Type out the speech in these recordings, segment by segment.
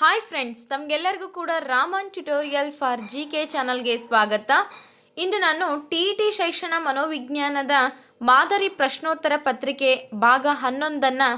Hi friends ತಮಗೆಲ್ಲರಿಗೂ ಕೂಡ Raman tutorial for G K ಚಾನಲ್ಗೆ ಸ್ವಾಗತ. ಇಂದು ನಾನು ಟಿ ಟಿ ಶೈಕ್ಷಣ ಮನೋವಿಜ್ಞಾನದ ಮಾದರಿ ಪ್ರಶ್ನೋತ್ತರ ಪತ್ರಿಕೆ ಭಾಗ ಹನ್ನೊಂದನ್ನು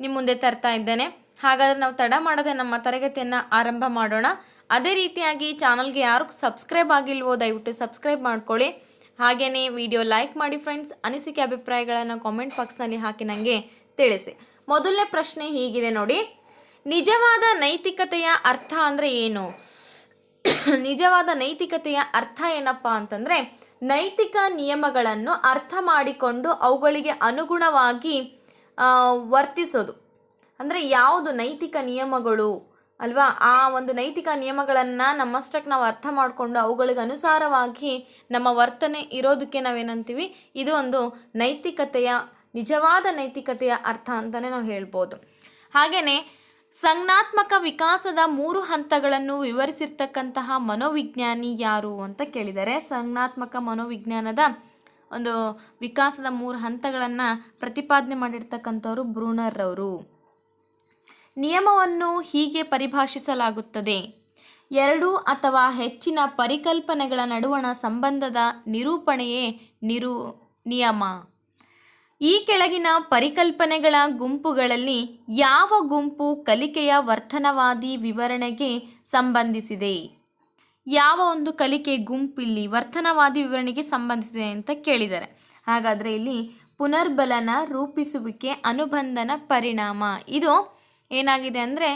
ನಿಮ್ಮ ಮುಂದೆ ತರ್ತಾ ಇದ್ದೇನೆ. ಹಾಗಾದರೆ ನಾವು ತಡ ಮಾಡದೆ ನಮ್ಮ ತರಗತಿಯನ್ನು ಆರಂಭ ಮಾಡೋಣ. ಅದೇ ರೀತಿಯಾಗಿ ಚಾನಲ್ಗೆ ಯಾರು ಸಬ್ಸ್ಕ್ರೈಬ್ ಆಗಿಲ್ವೋ ದಯವಿಟ್ಟು ಸಬ್ಸ್ಕ್ರೈಬ್ ಮಾಡ್ಕೊಳ್ಳಿ. ಹಾಗೆಯೇ ವಿಡಿಯೋ ಲೈಕ್ ಮಾಡಿ ಫ್ರೆಂಡ್ಸ್ ಅನಿಸಿಕೆ ಅಭಿಪ್ರಾಯಗಳನ್ನು ಕಾಮೆಂಟ್ ಬಾಕ್ಸ್ನಲ್ಲಿ ಹಾಕಿ ನನಗೆ ತಿಳಿಸಿ. ಮೊದಲನೇ ಪ್ರಶ್ನೆ ಹೀಗಿದೆ ನೋಡಿ. ನಿಜವಾದ ನೈತಿಕತೆಯ ಅರ್ಥ ಅಂದರೆ ಏನು? ನಿಜವಾದ ನೈತಿಕತೆಯ ಅರ್ಥ ಏನಪ್ಪ ಅಂತಂದರೆ, ನೈತಿಕ ನಿಯಮಗಳನ್ನು ಅರ್ಥ ಮಾಡಿಕೊಂಡು ಅವುಗಳಿಗೆ ಅನುಗುಣವಾಗಿ ವರ್ತಿಸೋದು. ಅಂದರೆ ಯಾವುದು ನೈತಿಕ ನಿಯಮಗಳು ಅಲ್ವಾ? ಆ ಒಂದು ನೈತಿಕ ನಿಯಮಗಳನ್ನು ನಮ್ಮಷ್ಟಕ್ಕೆ ನಾವು ಅರ್ಥ ಮಾಡಿಕೊಂಡು ಅವುಗಳಿಗೆ ಅನುಸಾರವಾಗಿ ನಮ್ಮ ವರ್ತನೆ ಇರೋದಕ್ಕೆ ನಾವೇನಂತೀವಿ? ಇದು ಒಂದು ನೈತಿಕತೆಯ, ನಿಜವಾದ ನೈತಿಕತೆಯ ಅರ್ಥ ಅಂತಲೇ ನಾವು ಹೇಳ್ಬೋದು. ಹಾಗೆಯೇ ಸಂಜ್ಞಾತ್ಮಕ ವಿಕಾಸದ ಮೂರು ಹಂತಗಳನ್ನು ವಿವರಿಸಿರ್ತಕ್ಕಂತಹ ಮನೋವಿಜ್ಞಾನಿ ಯಾರು ಅಂತ ಕೇಳಿದರೆ ಸಂಜ್ಞಾತ್ಮಕ ಮನೋವಿಜ್ಞಾನದ ಒಂದು ವಿಕಾಸದ ಮೂರು ಹಂತಗಳನ್ನು ಪ್ರತಿಪಾದನೆ ಮಾಡಿರ್ತಕ್ಕಂಥವ್ರು ಬ್ರೂನರ್ ಅವರು. ನಿಯಮವನ್ನು ಹೀಗೆ ಪರಿಭಾಷಿಸಲಾಗುತ್ತದೆ. ಎರಡು ಅಥವಾ ಹೆಚ್ಚಿನ ಪರಿಕಲ್ಪನೆಗಳ ನಡುವಣ ಸಂಬಂಧದ ನಿರೂಪಣೆಯೇ ನಿರು ನಿಯಮ. ಈ ಕೆಳಗಿನ ಪರಿಕಲ್ಪನೆಗಳ ಗುಂಪುಗಳಲ್ಲಿ ಯಾವ ಗುಂಪು ಕಲಿಕೆಯ ವರ್ತನವಾದಿ ವಿವರಣೆಗೆ ಸಂಬಂಧಿಸಿದೆ? ಯಾವ ಒಂದು ಕಲಿಕೆ ಗುಂಪು ಇಲ್ಲಿ ವರ್ತನವಾದಿ ವಿವರಣೆಗೆ ಸಂಬಂಧಿಸಿದೆ ಅಂತ ಕೇಳಿದ್ದಾರೆ. ಹಾಗಾದರೆ ಇಲ್ಲಿ ಪುನರ್ಬಲನ ರೂಪಿಸುವಿಕೆ ಅನುಬಂಧನ ಪರಿಣಾಮ. ಇದು ಏನಾಗಿದೆ ಅಂದರೆ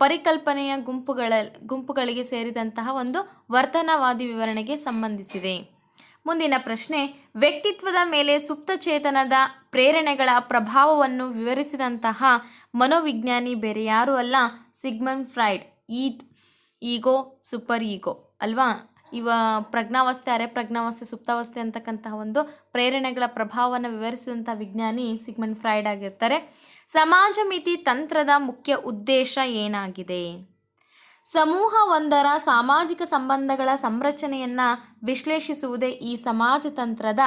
ಪರಿಕಲ್ಪನೆಯ ಗುಂಪುಗಳ ಗುಂಪುಗಳಿಗೆ ಸೇರಿದಂತಹ ಒಂದು ವರ್ತನವಾದಿ ವಿವರಣೆಗೆ ಸಂಬಂಧಿಸಿದೆ. ಮುಂದಿನ ಪ್ರಶ್ನೆ, ವ್ಯಕ್ತಿತ್ವದ ಮೇಲೆ ಸುಪ್ತಚೇತನದ ಪ್ರೇರಣೆಗಳ ಪ್ರಭಾವವನ್ನು ವಿವರಿಸಿದಂತಹ ಮನೋವಿಜ್ಞಾನಿ ಬೇರೆ ಯಾರೂ ಅಲ್ಲ Sigmund Freud. Id, ego, super ego, ಅಲ್ವಾ? ಇವ ಪ್ರಜ್ಞಾವಸ್ಥೆ, ಅರೆ ಪ್ರಜ್ಞಾವಸ್ಥೆ, ಸುಪ್ತಾವಸ್ಥೆ ಅಂತಕ್ಕಂತಹ ಒಂದು ಪ್ರೇರಣೆಗಳ ಪ್ರಭಾವವನ್ನು ವಿವರಿಸಿದಂಥ ವಿಜ್ಞಾನಿ ಸಿಗ್ಮಂಡ್ ಫ್ರೈಡ್ ಆಗಿರ್ತಾರೆ. ಸಮಾಜ ತಂತ್ರದ ಮುಖ್ಯ ಉದ್ದೇಶ ಏನಾಗಿದೆ? ಸಮೂಹವೊಂದರ ಸಾಮಾಜಿಕ ಸಂಬಂಧಗಳ ಸಂರಚನೆಯನ್ನು ವಿಶ್ಲೇಷಿಸುವುದೇ ಈ ಸಮಾಜತಂತ್ರದ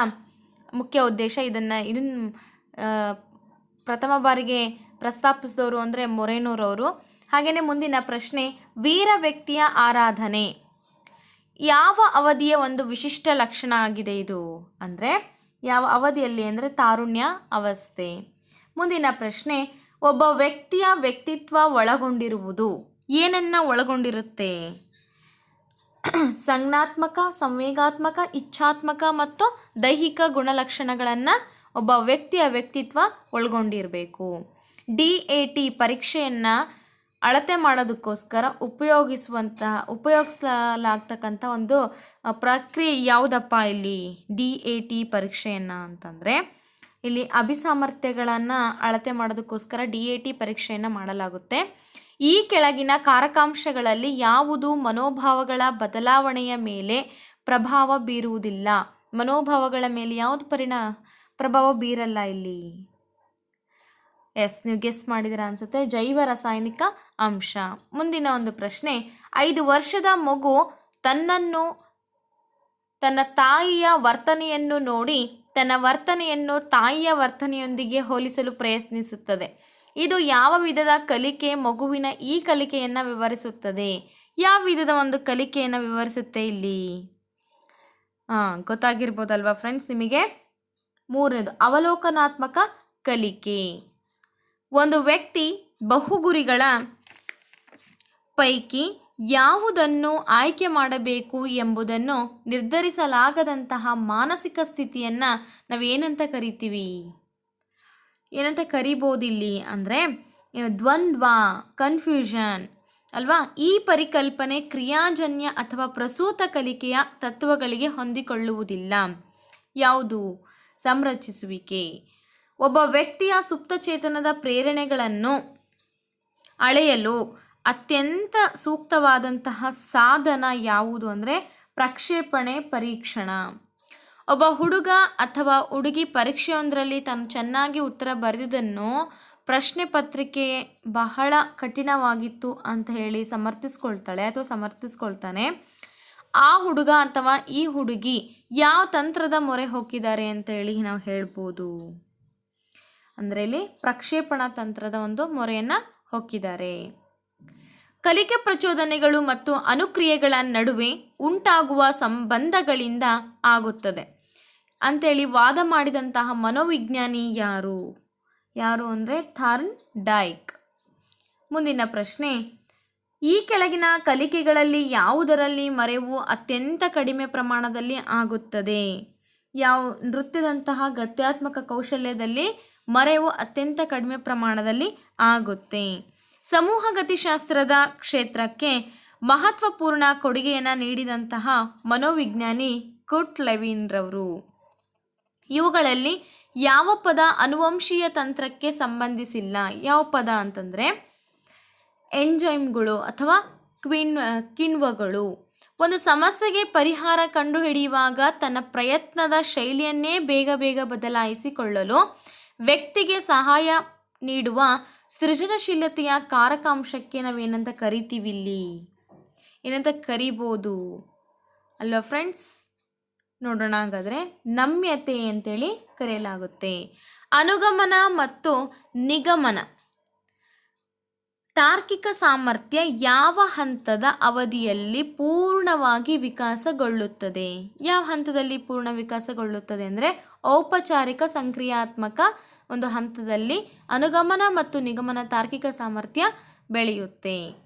ಮುಖ್ಯ ಉದ್ದೇಶ. ಇದನ್ನು ಇದನ್ನು ಪ್ರಥಮ ಬಾರಿಗೆ ಪ್ರಸ್ತಾಪಿಸಿದವರು ಅಂದರೆ ಮೊರೇನೂರವರು. ಹಾಗೆಯೇ ಮುಂದಿನ ಪ್ರಶ್ನೆ, ವೀರ ವ್ಯಕ್ತಿಯ ಆರಾಧನೆ ಯಾವ ಅವಧಿಯ ಒಂದು ವಿಶಿಷ್ಟ ಲಕ್ಷಣ ಆಗಿದೆ ಇದು? ಅಂದರೆ ಯಾವ ಅವಧಿಯಲ್ಲಿ ಅಂದರೆ ತಾರುಣ್ಯ ಅವಸ್ಥೆ. ಮುಂದಿನ ಪ್ರಶ್ನೆ, ಒಬ್ಬ ವ್ಯಕ್ತಿಯ ವ್ಯಕ್ತಿತ್ವ ಒಳಗೊಂಡಿರುವುದು. ಏನನ್ನ ಒಳಗೊಂಡಿರುತ್ತೆ? ಸಂಜ್ಞಾತ್ಮಕ, ಸಂವೇಗಾತ್ಮಕ, ಇಚ್ಛಾತ್ಮಕ ಮತ್ತು ದೈಹಿಕ ಗುಣಲಕ್ಷಣಗಳನ್ನು ಒಬ್ಬ ವ್ಯಕ್ತಿಯ ವ್ಯಕ್ತಿತ್ವ ಒಳಗೊಂಡಿರಬೇಕು. ಡಿ ಎ ಟಿ ಪರೀಕ್ಷೆಯನ್ನು ಅಳತೆ ಮಾಡೋದಕ್ಕೋಸ್ಕರ ಉಪಯೋಗಿಸುವಂಥ ಉಪಯೋಗಿಸಲಾಗ್ತಕ್ಕಂಥ ಒಂದು ಪ್ರಕ್ರಿಯೆ ಯಾವುದಪ್ಪ ಇಲ್ಲಿ? ಡಿ ಎ ಟಿ ಪರೀಕ್ಷೆಯನ್ನು ಅಂತಂದರೆ, ಇಲ್ಲಿ ಅಭಿಸಾಮರ್ಥ್ಯಗಳನ್ನು ಅಳತೆ ಮಾಡೋದಕ್ಕೋಸ್ಕರ ಡಿ ಎ ಟಿ ಪರೀಕ್ಷೆಯನ್ನು ಮಾಡಲಾಗುತ್ತೆ. ಈ ಕೆಳಗಿನ ಕಾರಕಾಂಶಗಳಲ್ಲಿ ಯಾವುದು ಮನೋಭಾವಗಳ ಬದಲಾವಣೆಯ ಮೇಲೆ ಪ್ರಭಾವ ಬೀರುವುದಿಲ್ಲ? ಮನೋಭಾವಗಳ ಮೇಲೆ ಯಾವುದು ಪರಿಣಾಮ ಪ್ರಭಾವ ಬೀರಲ್ಲ ಇಲ್ಲಿ? ಎಸ್, ನೀವು ಗೆಸ್ ಮಾಡಿದಿರ ಅನ್ಸುತ್ತೆ. ಜೈವ ರಾಸಾಯನಿಕ ಅಂಶ. ಮುಂದಿನ ಒಂದು ಪ್ರಶ್ನೆ, ಐದು ವರ್ಷದ ಮಗು ತನ್ನನ್ನು, ತನ್ನ ತಾಯಿಯ ವರ್ತನೆಯನ್ನು ನೋಡಿ, ತನ್ನ ವರ್ತನೆಯನ್ನು ತಾಯಿಯ ವರ್ತನೆಯೊಂದಿಗೆ ಹೋಲಿಸಲು ಪ್ರಯತ್ನಿಸುತ್ತದೆ. ಇದು ಯಾವ ವಿಧದ ಕಲಿಕೆ ಮಗುವಿನ ಈ ಕಲಿಕೆಯನ್ನು ವಿವರಿಸುತ್ತದೆ? ಯಾವ ವಿಧದ ಒಂದು ಕಲಿಕೆಯನ್ನು ವಿವರಿಸುತ್ತೆ ಇಲ್ಲಿ? ಹಾಂ ಗೊತ್ತಾಗಿರ್ಬೋದಲ್ವಾ ಫ್ರೆಂಡ್ಸ್ ನಿಮಗೆ? ಮೂರನೇದು, ಅವಲೋಕನಾತ್ಮಕ ಕಲಿಕೆ. ಒಂದು ವ್ಯಕ್ತಿ ಬಹುಗುರಿಗಳ ಪೈಕಿ ಯಾವುದನ್ನು ಆಯ್ಕೆ ಮಾಡಬೇಕು ಎಂಬುದನ್ನು ನಿರ್ಧರಿಸಲಾಗದಂತಹ ಮಾನಸಿಕ ಸ್ಥಿತಿಯನ್ನು ನಾವೇನಂತ ಕರಿತೀವಿ? ಏನಂತ ಕರಿಬೋದಿಲ್ಲಿ ಅಂದರೆ ದ್ವಂದ್ವ ಕನ್ಫ್ಯೂಷನ್ ಅಲ್ವಾ? ಈ ಪರಿಕಲ್ಪನೆ ಕ್ರಿಯಾಜನ್ಯ ಅಥವಾ ಪ್ರಸೂತ ಕಲಿಕೆಯ ತತ್ವಗಳಿಗೆ ಹೊಂದಿಕೊಳ್ಳುವುದಿಲ್ಲ. ಯಾವುದು? ಸಂರಚಿಸುವಿಕೆ. ಒಬ್ಬ ವ್ಯಕ್ತಿಯ ಸುಪ್ತಚೇತನದ ಪ್ರೇರಣೆಗಳನ್ನು ಅಳೆಯಲು ಅತ್ಯಂತ ಸೂಕ್ತವಾದಂತಹ ಸಾಧನ ಯಾವುದು ಅಂದರೆ, ಪ್ರಕ್ಷೇಪಣೆ, ಪರೀಕ್ಷಣ. ಒಬ್ಬ ಹುಡುಗ ಅಥವಾ ಹುಡುಗಿ ಪರೀಕ್ಷೆಯೊಂದರಲ್ಲಿ ತಾನು ಚೆನ್ನಾಗಿ ಉತ್ತರ ಬರೆದಿದ್ದನ್ನು ಪ್ರಶ್ನೆ ಪತ್ರಿಕೆ ಬಹಳ ಕಠಿಣವಾಗಿತ್ತು ಅಂತ ಹೇಳಿ ಸಮರ್ಥಿಸ್ಕೊಳ್ತಾಳೆ ಅಥವಾ ಸಮರ್ಥಿಸ್ಕೊಳ್ತಾನೆ. ಆ ಹುಡುಗ ಅಥವಾ ಈ ಹುಡುಗಿ ಯಾವ ತಂತ್ರದ ಮೊರೆ ಹೋಗಿದ್ದಾರೆ ಅಂತ ಹೇಳಿ ನಾವು ಹೇಳ್ಬೋದು. ಅಂದರೆ ಇಲ್ಲಿ ಪ್ರಕ್ಷೇಪಣಾ ತಂತ್ರದ ಒಂದು ಮೊರೆಯನ್ನು ಹೊಕ್ಕಿದ್ದಾರೆ ಕಲಿಕೆ ಪ್ರಚೋದನೆಗಳು ಮತ್ತು ಅನುಕ್ರಿಯೆಗಳ ನಡುವೆ ಉಂಟಾಗುವ ಸಂಬಂಧಗಳಿಂದ ಆಗುತ್ತದೆ. ಅಂತೇಳಿ ವಾದ ಮಾಡಿದಂತಹ ಮನೋವಿಜ್ಞಾನಿ ಯಾರು? ಯಾರು ಅಂದರೆ ಥಾರ್ನ್ ಡೈಕ್. ಮುಂದಿನ ಪ್ರಶ್ನೆ, ಈ ಕೆಳಗಿನ ಕಲಿಕೆಗಳಲ್ಲಿ ಯಾವುದರಲ್ಲಿ ಮರೆವು ಅತ್ಯಂತ ಕಡಿಮೆ ಪ್ರಮಾಣದಲ್ಲಿ ಆಗುತ್ತದೆ? ಯಾವ ನೃತ್ಯದಂತಹ ಗತ್ಯಾತ್ಮಕ ಕೌಶಲ್ಯದಲ್ಲಿ ಮರೆವು ಅತ್ಯಂತ ಕಡಿಮೆ ಪ್ರಮಾಣದಲ್ಲಿ ಆಗುತ್ತೆ? ಸಮೂಹ ಗತಿಶಾಸ್ತ್ರದ ಕ್ಷೇತ್ರಕ್ಕೆ ಮಹತ್ವಪೂರ್ಣ ಕೊಡುಗೆಯನ್ನು ನೀಡಿದಂತಹ ಮನೋವಿಜ್ಞಾನಿ ಕುಟ್ ಲೆವಿನ್ರವರು. ಇವುಗಳಲ್ಲಿ ಯಾವ ಪದ ಅನುವಂಶೀಯ ತಂತ್ರಕ್ಕೆ ಸಂಬಂಧಿಸಿಲ್ಲ? ಯಾವ ಪದ ಅಂತಂದರೆ ಎಂಜೈಮ್ಗಳು ಅಥವಾ ಕ್ವಿನ್, ಕಿಣ್ವಗಳು. ಒಂದು ಸಮಸ್ಯೆಗೆ ಪರಿಹಾರ ಕಂಡುಹಿಡಿಯುವಾಗ ತನ್ನ ಪ್ರಯತ್ನದ ಶೈಲಿಯನ್ನೇ ಬೇಗ ಬೇಗ ಬದಲಾಯಿಸಿಕೊಳ್ಳಲು ವ್ಯಕ್ತಿಗೆ ಸಹಾಯ ನೀಡುವ ಸೃಜನಶೀಲತೆಯ ಕಾರಕಾಂಶಕ್ಕೆ ನಾವೇನಂತ ಕರಿತೀವಿ ಇಲ್ಲಿ ಏನಂತ ಕರಿಬೋದು? ಅಲ್ವಾ ಫ್ರೆಂಡ್ಸ್ ನೋಡೋಣ ಹಾಗಾದರೆ ನಮ್ಯತೆ ಅಂತೇಳಿ ಕರೆಯಲಾಗುತ್ತೆ. ಅನುಗಮನ ಮತ್ತು ನಿಗಮನ. ತಾರ್ಕಿಕ ಸಾಮರ್ಥ್ಯ ಯಾವ ಹಂತದ ಅವಧಿಯಲ್ಲಿ ಪೂರ್ಣವಾಗಿ ವಿಕಾಸಗೊಳ್ಳುತ್ತದೆ? ಯಾವ ಹಂತದಲ್ಲಿ ಪೂರ್ಣ ವಿಕಾಸಗೊಳ್ಳುತ್ತದೆ ಅಂದರೆ ಔಪಚಾರಿಕ ಸಂಕ್ರಿಯಾತ್ಮಕ ಒಂದು ಹಂತದಲ್ಲಿ ಅನುಗಮನ ಮತ್ತು ನಿಗಮನ ತಾರ್ಕಿಕ ಸಾಮರ್ಥ್ಯ ಬೆಳೆಯುತ್ತೆ.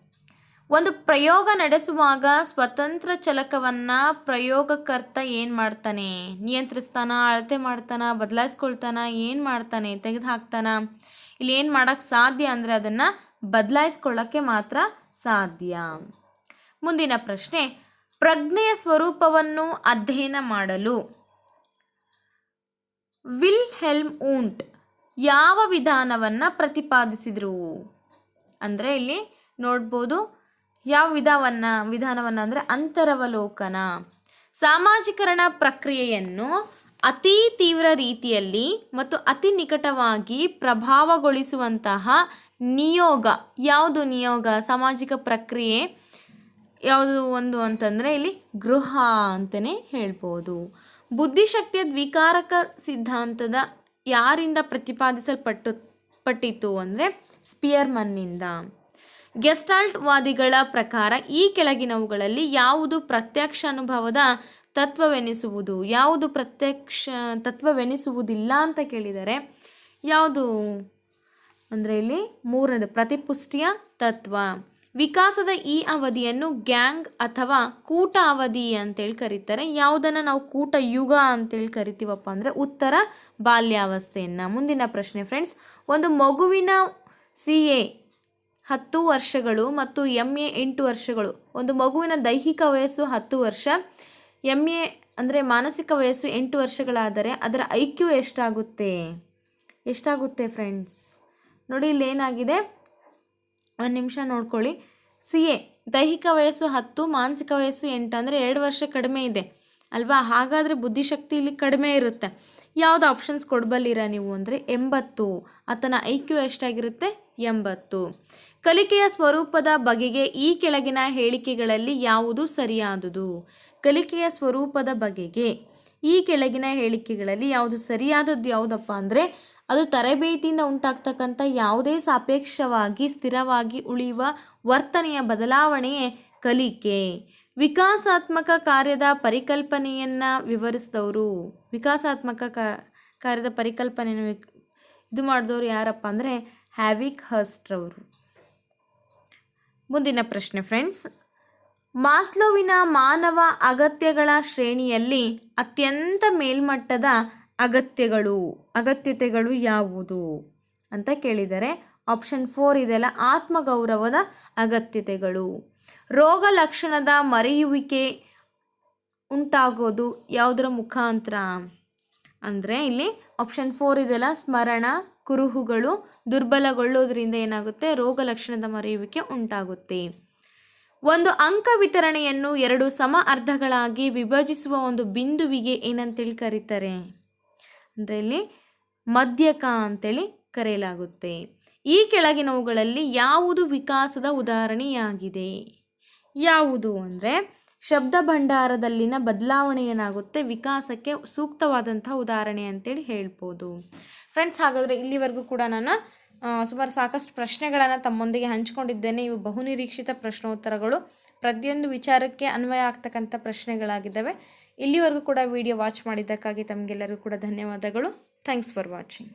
ಒಂದು ಪ್ರಯೋಗ ನಡೆಸುವಾಗ ಸ್ವತಂತ್ರ ಚಲಕವನ್ನು ಪ್ರಯೋಗಕರ್ತ ಏನು ಮಾಡ್ತಾನೆ? ನಿಯಂತ್ರಿಸ್ತಾನ, ಅಳತೆ ಮಾಡ್ತಾನ, ಬದಲಾಯಿಸ್ಕೊಳ್ತಾನ, ಏನು ಮಾಡ್ತಾನೆ ತೆಗೆದು ಹಾಕ್ತಾನ ಇಲ್ಲಿ ಏನು ಮಾಡೋಕ್ಕೆ ಸಾಧ್ಯ ಅಂದರೆ ಅದನ್ನು ಬದಲಾಯಿಸ್ಕೊಳ್ಳೋಕ್ಕೆ ಮಾತ್ರ ಸಾಧ್ಯ. ಮುಂದಿನ ಪ್ರಶ್ನೆ, ಪ್ರಜ್ಞೆಯ ಸ್ವರೂಪವನ್ನು ಅಧ್ಯಯನ ಮಾಡಲು. ವಿಲ್ ಹೆಲ್ಮ್ ಊಂಟ್ ಯಾವ ವಿಧಾನವನ್ನು ಪ್ರತಿಪಾದಿಸಿದರು? ಅಂದರೆ ಇಲ್ಲಿ ನೋಡ್ಬೋದು ಯಾವ ವಿಧವನ್ನು, ವಿಧಾನವನ್ನು ಅಂದರೆ ಅಂತರವಲೋಕನ. ಸಾಮಾಜೀಕರಣ ಪ್ರಕ್ರಿಯೆಯನ್ನು ಅತಿ ತೀವ್ರ ರೀತಿಯಲ್ಲಿ ಮತ್ತು ಅತಿ ನಿಕಟವಾಗಿ ಪ್ರಭಾವಗೊಳಿಸುವಂತಹ ನಿಯೋಗ. ಯಾವುದು ನಿಯೋಗ? ಸಾಮಾಜಿಕ ಪ್ರಕ್ರಿಯೆ ಯಾವುದು ಒಂದು ಅಂತಂದರೆ ಇಲ್ಲಿ ಗೃಹ ಅಂತಲೇ ಹೇಳ್ಬೋದು. ಬುದ್ಧಿಶಕ್ತಿಯ ದ್ವಿಕಾರಕ ಸಿದ್ಧಾಂತದ ಯಾರಿಂದ ಪ್ರತಿಪಾದಿಸಲ್ಪಟ್ಟು, ಪಟ್ಟಿತ್ತು ಅಂದರೆ ಸ್ಪಿಯರ್ಮನ್ನಿಂದ. ಗೆಸ್ಟಾಲ್ಟ್ ವಾದಿಗಳ ಪ್ರಕಾರ ಈ ಕೆಳಗಿನವುಗಳಲ್ಲಿ ಯಾವುದು ಪ್ರತ್ಯಕ್ಷ ಅನುಭವದ ತತ್ವವೆನಿಸುವುದು, ಯಾವುದು ಪ್ರತ್ಯಕ್ಷ ತತ್ವವೆನಿಸುವುದಿಲ್ಲ ಅಂತ ಕೇಳಿದರೆ ಯಾವುದು ಅಂದರೆ ಇಲ್ಲಿ ಮೂರನೇ ಪ್ರತಿಪುಷ್ಟಿಯ ತತ್ವ. ವಿಕಾಸದ ಈ ಅವಧಿಯನ್ನು ಗ್ಯಾಂಗ್ ಅಥವಾ ಕೂಟ ಅವಧಿ ಅಂತೇಳಿ ಕರೀತಾರೆ. ಯಾವುದನ್ನು ನಾವು ಕೂಟ ಯುಗ ಅಂತೇಳಿ ಕರಿತೀವಪ್ಪ ಅಂದರೆ ಉತ್ತರ ಬಾಲ್ಯಾವಸ್ಥೆಯನ್ನು. ಮುಂದಿನ ಪ್ರಶ್ನೆ ಫ್ರೆಂಡ್ಸ್ ಒಂದು ಮಗುವಿನ ಸಿ ಎ ಹತ್ತು ವರ್ಷಗಳು ಮತ್ತು ಎಂ ಎ ಎಂಟು ವರ್ಷಗಳು. ಒಂದು ಮಗುವಿನ ದೈಹಿಕ ವಯಸ್ಸು ಹತ್ತು ವರ್ಷ. ಎಂ ಎ ಅಂದರೆ ಮಾನಸಿಕ ವಯಸ್ಸು ಎಂಟು ವರ್ಷಗಳಾದರೆ ಅದರ ಐ ಕ್ಯೂ ಎಷ್ಟಾಗುತ್ತೆ? ಎಷ್ಟಾಗುತ್ತೆ ಫ್ರೆಂಡ್ಸ್? ನೋಡಿ, ಇಲ್ಲಿ ಏನಾಗಿದೆ? ಒಂದು ನಿಮಿಷ ನೋಡ್ಕೊಳ್ಳಿ. ಸಿ ಎ, ದೈಹಿಕ ವಯಸ್ಸು ಹತ್ತು, ಮಾನಸಿಕ ವಯಸ್ಸು ಎಂಟು ಅಂದರೆ ಎರಡು ವರ್ಷ ಕಡಿಮೆ ಇದೆ. ಅಲ್ವಾ? ಹಾಗಾದರೆ ಬುದ್ಧಿಶಕ್ತಿ ಇಲ್ಲಿ ಕಡಿಮೆ ಇರುತ್ತೆ. ಯಾವುದು ಆಪ್ಷನ್ಸ್ ಕೊಡಬಲ್ಲಿರ ನೀವು ಅಂದರೆ ಎಂಬತ್ತು. ಆತನ ಐ ಕ್ಯೂ ಎಷ್ಟಾಗಿರುತ್ತೆ? ಎಂಬತ್ತು. ಕಲಿಕೆಯ ಸ್ವರೂಪದ ಬಗೆಗೆ ಈ ಕೆಳಗಿನ ಹೇಳಿಕೆಗಳಲ್ಲಿ ಯಾವುದು ಸರಿಯಾದುದು? ಕಲಿಕೆಯ ಸ್ವರೂಪದ ಬಗೆಗೆ ಈ ಕೆಳಗಿನ ಹೇಳಿಕೆಗಳಲ್ಲಿ ಯಾವುದು ಸರಿಯಾದದ್ದು ಯಾವುದಪ್ಪ ಅಂದರೆ, ಅದು ತರಬೇತಿಯಿಂದ ಉಂಟಾಗ್ತಕ್ಕಂಥ ಯಾವುದೇ ಸಾಪೇಕ್ಷವಾಗಿ ಸ್ಥಿರವಾಗಿ ಉಳಿಯುವ ವರ್ತನೆಯ ಬದಲಾವಣೆಯೇ ಕಲಿಕೆ. ವಿಕಾಸಾತ್ಮಕ ಕಾರ್ಯದ ಪರಿಕಲ್ಪನೆಯನ್ನು ವಿವರಿಸಿದವರು. ವಿಕಾಸಾತ್ಮಕ ಕಾರ್ಯದ ಪರಿಕಲ್ಪನೆಯನ್ನು ಇದು ಮಾಡಿದವರು ಯಾರಪ್ಪ ಅಂದರೆ ಹ್ಯಾವಿಕ್ ಹಸ್ಟ್ರವರು ಮುಂದಿನ ಪ್ರಶ್ನೆ ಫ್ರೆಂಡ್ಸ್ ಮಾಸ್ಲೋವಿನ ಮಾನವ ಅಗತ್ಯಗಳ ಶ್ರೇಣಿಯಲ್ಲಿ ಅತ್ಯಂತ ಮೇಲ್ಮಟ್ಟದ ಅಗತ್ಯಗಳು, ಅಗತ್ಯತೆಗಳು ಯಾವುದು ಅಂತ ಕೇಳಿದರೆ ಆಪ್ಷನ್ ಫೋರ್ ಇದೆಲ್ಲ ಆತ್ಮಗೌರವದ ಅಗತ್ಯತೆಗಳು. ರೋಗ ಲಕ್ಷಣದ ಮರೆಯುವಿಕೆ ಉಂಟಾಗೋದು ಯಾವುದರ ಮುಖಾಂತರ? ಅಂದರೆ ಇಲ್ಲಿ ಆಪ್ಷನ್ ಫೋರ್ ಇದೆಲ್ಲ ಸ್ಮರಣ, ಕುರುಹುಗಳು ದುರ್ಬಲಗೊಳ್ಳೋದ್ರಿಂದ ಏನಾಗುತ್ತೆ? ರೋಗ ಲಕ್ಷಣದ ಮರೆಯುವಿಕೆ ಉಂಟಾಗುತ್ತೆ. ಒಂದು ಅಂಕ ವಿತರಣೆಯನ್ನು ಎರಡು ಸಮ ಅರ್ಧಗಳಾಗಿ ವಿಭಜಿಸುವ ಒಂದು ಬಿಂದುವಿಗೆ ಏನಂತೇಳಿ ಕರೀತಾರೆ? ಅಂದರೆ ಇಲ್ಲಿ ಮಧ್ಯಕ ಅಂತೇಳಿ ಕರೆಯಲಾಗುತ್ತೆ. ಈ ಕೆಳಗಿನವುಗಳಲ್ಲಿ ಯಾವುದು ವಿಕಾಸದ ಉದಾಹರಣೆಯಾಗಿದೆ? ಯಾವುದು ಅಂದರೆ ಶಬ್ದ ಭಂಡಾರದಲ್ಲಿನ ಬದಲಾವಣೆ ಏನಾಗುತ್ತೆ ವಿಕಾಸಕ್ಕೆ ಸೂಕ್ತವಾದಂತಹ ಉದಾಹರಣೆ ಅಂತೇಳಿ ಹೇಳ್ಬೋದು. ಫ್ರೆಂಡ್ಸ್ ಹಾಗಾದರೆ ಇಲ್ಲಿವರೆಗೂ ಕೂಡ ನಾನು ಸುಮಾರು ಸಾಕಷ್ಟು ಪ್ರಶ್ನೆಗಳನ್ನು ತಮ್ಮೊಂದಿಗೆ ಹಂಚಿಕೊಂಡಿದ್ದೇನೆ. ಇವು ಬಹುನಿರೀಕ್ಷಿತ ಪ್ರಶ್ನೋತ್ತರಗಳು. ಪ್ರತಿಯೊಂದು ವಿಚಾರಕ್ಕೆ ಅನ್ವಯ ಆಗ್ತಕ್ಕಂಥ ಪ್ರಶ್ನೆಗಳಾಗಿದ್ದಾವೆ. ಇಲ್ಲಿವರೆಗೂ ಕೂಡ ವಿಡಿಯೋ ವಾಚ್ ಮಾಡಿದ್ದಕ್ಕಾಗಿ ತಮಗೆಲ್ಲರಿಗೂ ಕೂಡ ಧನ್ಯವಾದಗಳು. Thanks for watching